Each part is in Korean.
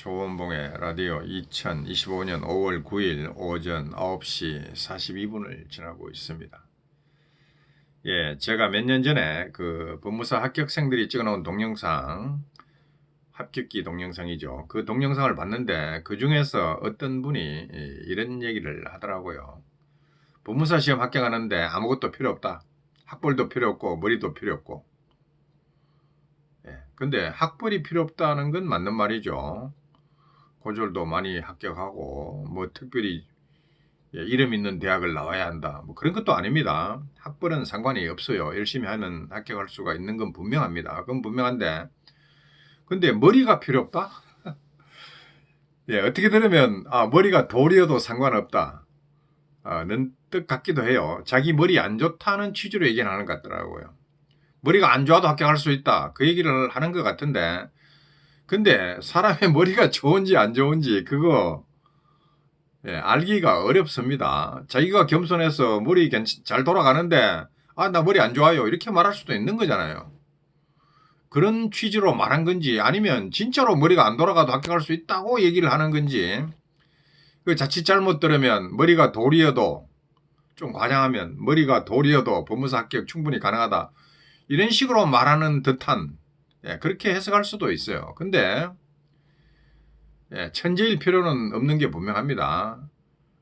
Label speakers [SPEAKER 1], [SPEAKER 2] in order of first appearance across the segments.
[SPEAKER 1] 조원봉의 라디오 2025년 5월 9일 오전 9시 42분을 지나고 있습니다. 예, 제가 몇 년 전에 그 법무사 합격생들이 찍어놓은 동영상, 합격기 동영상이죠. 그 동영상을 봤는데 그 중에서 어떤 분이 이런 얘기를 하더라고요. 법무사 시험 합격하는데 아무것도 필요 없다. 학벌도 필요 없고 머리도 필요 없고. 예, 근데 학벌이 필요 없다는 건 맞는 말이죠. 고졸도 많이 합격하고 뭐 특별히 예, 이름 있는 대학을 나와야 한다. 뭐 그런 것도 아닙니다. 학벌은 상관이 없어요. 열심히 하면 합격할 수가 있는 건 분명합니다. 그건 분명한데 근데 머리가 필요 없다? 예, 어떻게 들으면 아, 머리가 돌이어도 상관없다. 아, 는뜻 같기도 해요. 자기 머리 안 좋다는 취지로 얘기를 하는 것 같더라고요. 머리가 안 좋아도 합격할 수 있다. 그 얘기를 하는 것 같은데 근데 사람의 머리가 좋은지 안 좋은지 그거 예, 알기가 어렵습니다. 자기가 겸손해서 머리 괜찮- 잘 돌아가는데 아 나 머리 안 좋아요 이렇게 말할 수도 있는 거잖아요. 그런 취지로 말한 건지 아니면 진짜로 머리가 안 돌아가도 합격할 수 있다고 얘기를 하는 건지 그 자칫 잘못 들으면 머리가 돌이어도 좀 과장하면 머리가 돌이어도 법무사 합격 충분히 가능하다 이런 식으로 말하는 듯한 예, 그렇게 해석할 수도 있어요. 근데 예, 천재일 필요는 없는 게 분명합니다.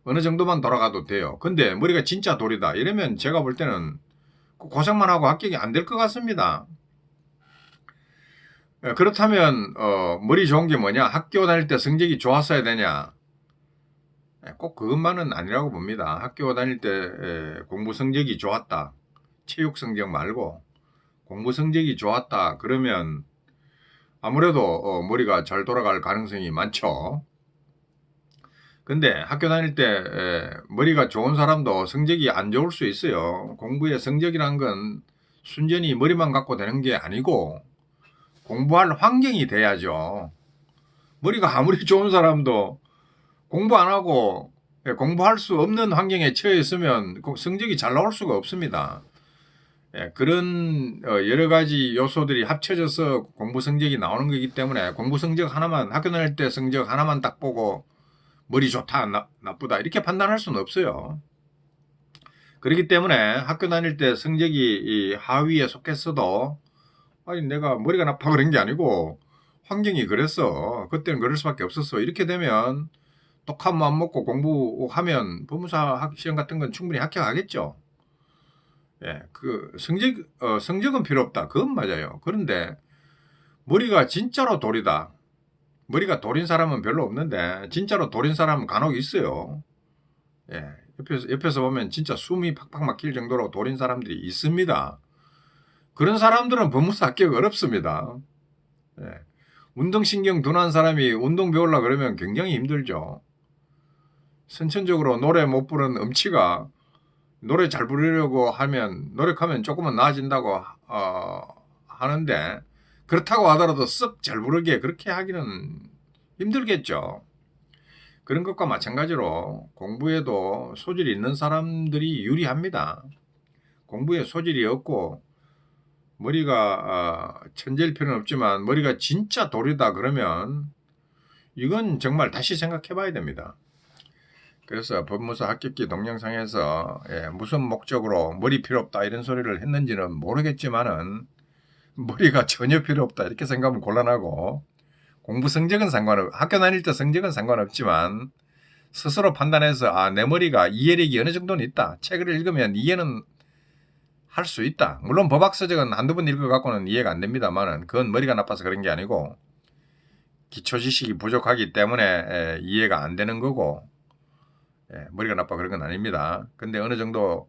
[SPEAKER 1] 어느 정도만 돌아가도 돼요. 근데 머리가 진짜 돌이다. 이러면 제가 볼 때는 그 고생만 하고 합격이 안 될 것 같습니다. 예, 그렇다면 어, 머리 좋은 게 뭐냐? 학교 다닐 때 성적이 좋았어야 되냐? 예, 꼭 그것만은 아니라고 봅니다. 학교 다닐 때 예, 공부 성적이 좋았다. 체육 성적 말고 공부 성적이 좋았다. 그러면 아무래도 어, 머리가 잘 돌아갈 가능성이 많죠. 근데 학교 다닐 때 에, 머리가 좋은 사람도 성적이 안 좋을 수 있어요. 공부의 성적이란 건 순전히 머리만 갖고 되는 게 아니고 공부할 환경이 돼야죠. 머리가 아무리 좋은 사람도 공부 안 하고 예, 공부할 수 없는 환경에 처해 있으면 그 성적이 잘 나올 수가 없습니다. 예, 그런 어, 여러 가지 요소들이 합쳐져서 공부 성적이 나오는 거기 때문에 공부 성적 하나만 학교 다닐 때 성적 하나만 딱 보고 머리 좋다 나, 나쁘다 이렇게 판단할 수는 없어요. 그렇기 때문에 학교 다닐 때 성적이 이 하위에 속했어도 아니 내가 머리가 나빠 그런 게 아니고 환경이 그랬어 그때는 그럴 수밖에 없었어 이렇게 되면 똑한 마음 먹고 공부하면 법무사 학- 시험 같은 건 충분히 합격하겠죠. 예, 그 성적 어, 성적은 필요 없다. 그건 맞아요. 그런데 머리가 진짜로 돌이다. 머리가 돌인 사람은 별로 없는데 진짜로 돌인 사람은 간혹 있어요. 예, 옆에서 옆에서 보면 진짜 숨이 팍팍 막힐 정도로 돌인 사람들이 있습니다. 그런 사람들은 법무사 합격 어렵습니다. 예, 운동신경 둔한 사람이 운동 배우려 그러면 굉장히 힘들죠. 선천적으로 노래 못 부르는 음치가 노래 잘 부르려고 하면 노력하면 조금은 나아진다고 어, 하는데 그렇다고 하더라도 썩 잘 부르게 그렇게 하기는 힘들겠죠. 그런 것과 마찬가지로 공부에도 소질이 있는 사람들이 유리합니다. 공부에 소질이 없고 머리가 어, 천재일 필요는 없지만 머리가 진짜 돌이다 그러면 이건 정말 다시 생각해 봐야 됩니다. 그래서 법무사 합격기 동영상에서 예, 무슨 목적으로 머리 필요 없다 이런 소리를 했는지는 모르겠지만은 머리가 전혀 필요 없다 이렇게 생각하면 곤란하고 공부 성적은 상관없 학교 다닐 때 성적은 상관없지만 스스로 판단해서 아 내 머리가 이해력이 어느 정도는 있다 책을 읽으면 이해는 할 수 있다. 물론 법학서적은 한두 번 읽어갖고는 이해가 안 됩니다만은 그건 머리가 나빠서 그런 게 아니고 기초 지식이 부족하기 때문에 에, 이해가 안 되는 거고 예, 머리가 나빠 그런 건 아닙니다. 근데 어느 정도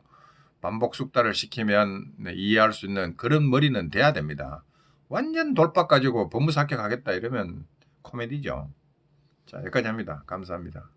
[SPEAKER 1] 반복 숙달을 시키면 네, 이해할 수 있는 그런 머리는 돼야 됩니다. 완전 돌박 가지고 법무사 합격하겠다 이러면 코미디죠. 자, 여기까지 합니다. 감사합니다.